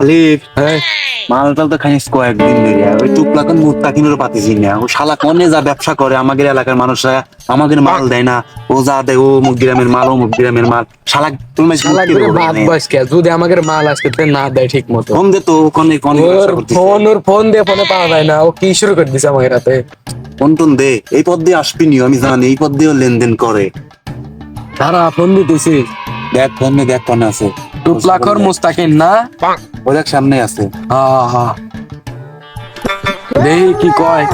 আলিফ মাল টাল তো খাইস কয়েকদিন ধরে। ওই টুকলাকন মুত্তা কিনোর পাতিছি না। ও শালা কনে যা ব্যবসা করে আমাদের এলাকার মানুষরা আমাদের মাল দেয় না। ও যা দেয় ও মুখ গ্রামের মাল ও মুখ গ্রামের মাল। শালা তুমি বাদ কে যদি আমাদের মাল আজকে তে না দেয় ঠিক মতো ফোন দে তো কনে কনে। ফোন ওর ফোন দিয়ে ফোনে পাওয়া যায় না। ও কি শুরু করে দিছে আমাদের হাতে? ফোন টোন দে। এই পদ দিয়ে আসবি নি আমি জানি এই পদ দিয়েও লেনদেন করে। তারা ফোন দিতেছি। দেখ ফোন দেখ কনে আছে। টুপলাখর মুস্তাকিন না? দেখ সামনে আছে। দেখি কি কয়?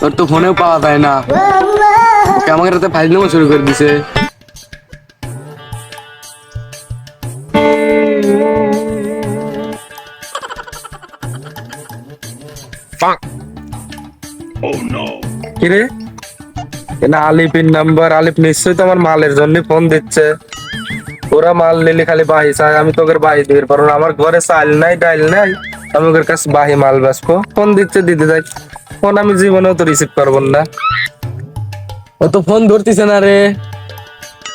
তোর তো ফোনেও পাওয়া যায় না। ওকে আমাদের হাতে ফাইজলামও শুরু করে দিছে। কিরে? না আলিফের নাম্বার আলিফ নিশ্চয়ই তোমার মালের জন্য ফোন দিচ্ছে। ওরা মাল নিলে খালি বাহি চাই আমি তোকে বাহি দিতে পারো না। আমার ঘরে চাল নাই ডাইল নাই আমি ওদের কাছে বাহি মাল বেসবো ফোন দিচ্ছে দিতে যাই ফোন আমি জীবনেও তো রিসিভ করব না। ও তো ফোন ধরতেছে না রে।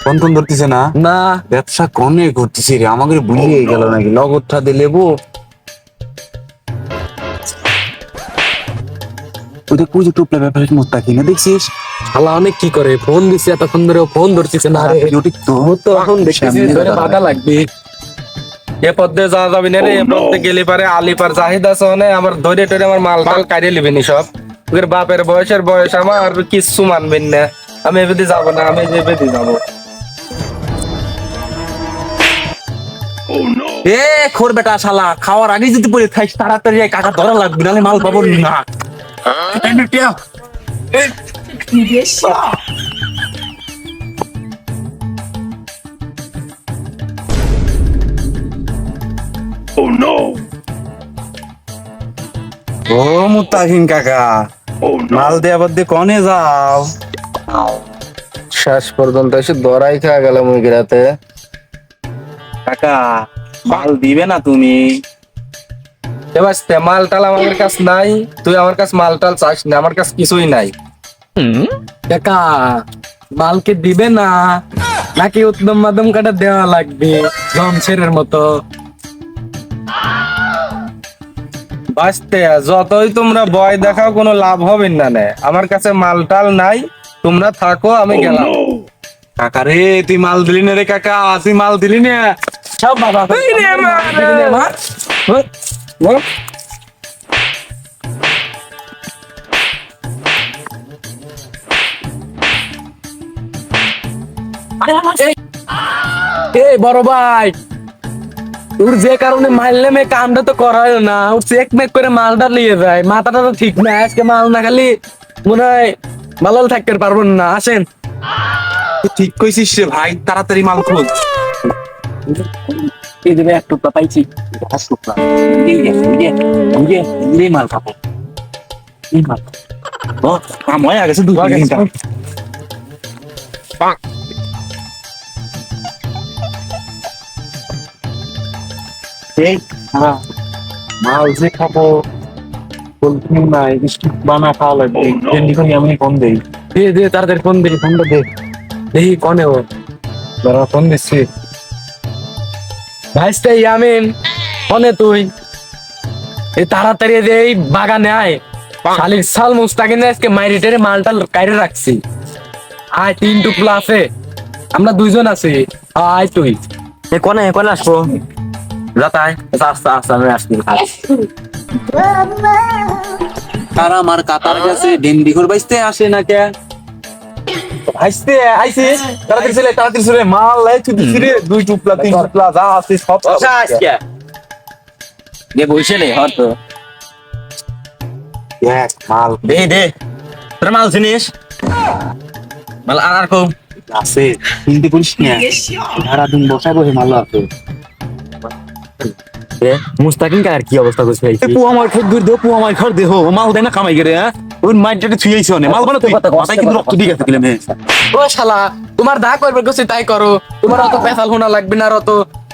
ফোন ফোন ধরতেছে না? না। ব্যবসা কনে করতেছি রে? আমাকে বুঝিয়ে গেল নাকি? নগদটা দিলে বো কুজি টুপলা ব্যাপারে দেখছিস শালা অনেক কি করে ফোন দিচ্ছে এতক্ষণ ধরে ফোন ধরতেছে না রে তো তো এখন দেখতেছি সামনে ধরে বাধা লাগবে। এ পথে যাওয়া যাবি না রে এ পথে গেলে পারে আলিপার জাহিদ আছে মানে আমার ধরে টরে আমার মাল টাল কাটিয়ে লিবেনি সব। ওদের বাপের বয়সের বয়স আমার আর কিচ্ছু মানবেন না। আমি এবেদি যাব না আমি এবেদি যাব। এ খোর বেটা শালা খাওয়ার আগে যদি পড়ে খাইস তাড়াতাড়ি কাকা ধরা লাগবে নাহলে মাল পাবো না। ও মুতাহিন কাকা। মাল দেয়া বাদ দিয়ে কনে যাও। শেষ পর্যন্ত এসে দরাই খাওয়া গেল মুগিরাতে কাকা মাল দিবে না তুমি। এবার তে মাল টাল আমার কাছ নাই তুই আমার কাছে মাল টাল চাস না আমার কাছে কিছুই নাই। কাকা মালকে দিবে না নাকি উত্তম মাদম কাটা দেওয়া লাগবে জমশেরের মতো। বাঁচতে যতই তোমরা ভয় দেখাও কোনো লাভ হবে না নে। আমার কাছে মাল টাল নাই তোমরা থাকো আমি গেলাম। কাকা রে তুই মাল দিলি না রে কাকা তুই মাল দিলি না। সব বাবা এই বড় ভাই। তোর যে কারণে মারলে মে কামটা তো করায় না। ও চেক মেক করে মালটা নিয়ে যায়। মাথাটা তো ঠিক না আজকে মাল না খালি মনে হয় মালাল থাকতে পারব না। আসেন। ঠিক কইছিস রে ভাই তাড়াতাড়ি মাল খোঁজ। এই দেবে এক টুকরা পাইছি। ঘাস টুকরা। মাল খাব এই মাল ও দুই হয়ে গেছে। এই হ্যাঁ। মাল যে খাব পোলট্রি নাই স্টিক বানা খাওয়া লাগবে। যেমনি আমি ফোন দেই। দে দে তাড়াতাড়ি ফোন দিবি ফোনটা দে। দেখি কনে ও। ধরা ফোন দিচ্ছি। ভাইস্তে ইয়ামিন কনে তুই? এই তাড়াতাড়ি দে এই বাগানে আয়। শালির সাল মুস্তাকিনে আজকে মাইরিটেরে মালটা কাইরে রাখছি। আয় তিন টুকলা আছে। আমরা দুইজন আছি। আয় তুই। এ কোনে কোনে আসব? যাতাই আস্তে আস্তে আমি আসবি তারা আমার কাতার কাছে ডেন্ডি করে বাইসতে আসে না কে? আইসতে আইসি তাড়াতাড়ি চলে তাড়াতাড়ি চলে মাল লাই তুই ফিরে দুই টুকলা তিন টুকলা যা আছে সব আজকে? দে বসে নে হয়তো এক মাল। দে দে তোর মাল চিনিস মাল আর আর কম। আছে কিনতে পারিস না। সারাদিন বসে বসে মাল আছে। মুস্তাকিম কার কি অবস্থা করছে এ পু আমার খেত দূর দে পু আমার ঘর দে হো মাল দেয় না কামাই করে হ্যাঁ? ওই তুই? মাথায় কিন্তু রক্ত দিয়ে গেছে কিলে মে ও শালা তোমার দা করবে গেছে তাই করো। তোমার অত পেশাল হোনা লাগবে না আর অত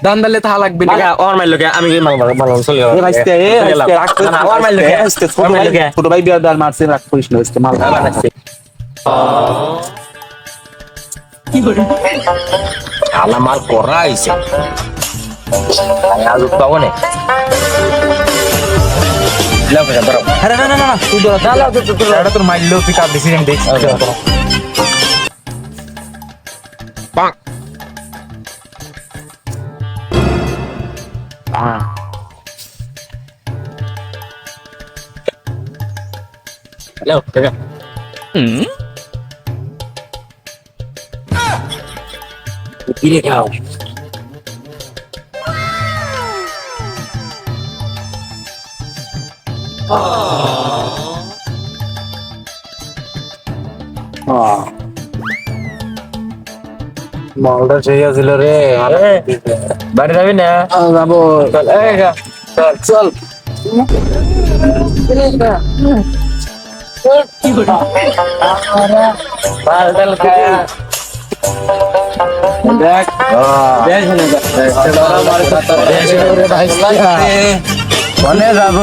দান দালে তাহা লাগবে না। ওর মাইল লোকে আমি মাল মাল চলে এ ভাইস্তে এ ভাইস্তে রাখ না, ওর মাইল লোকে ছোট মাইল লোকে। ছোট ভাই বিয়ার দার মারছে রাখ করিস না আজকে মাল। বানাচ্ছে আলা মাল করা আইছে আজ পাবো না। লেও পয়সা ধরো আরে না না না না, তুই ধর না না তুই তুই এটা তোর মারলেও তুই কাঁদিস আমি দেখছি লেও টাকা কিরে খাও মালটা সেই আছিল রে। বাড়ি যাবি না? যাব। চল চল দেখ। দেখ ভাই যাব?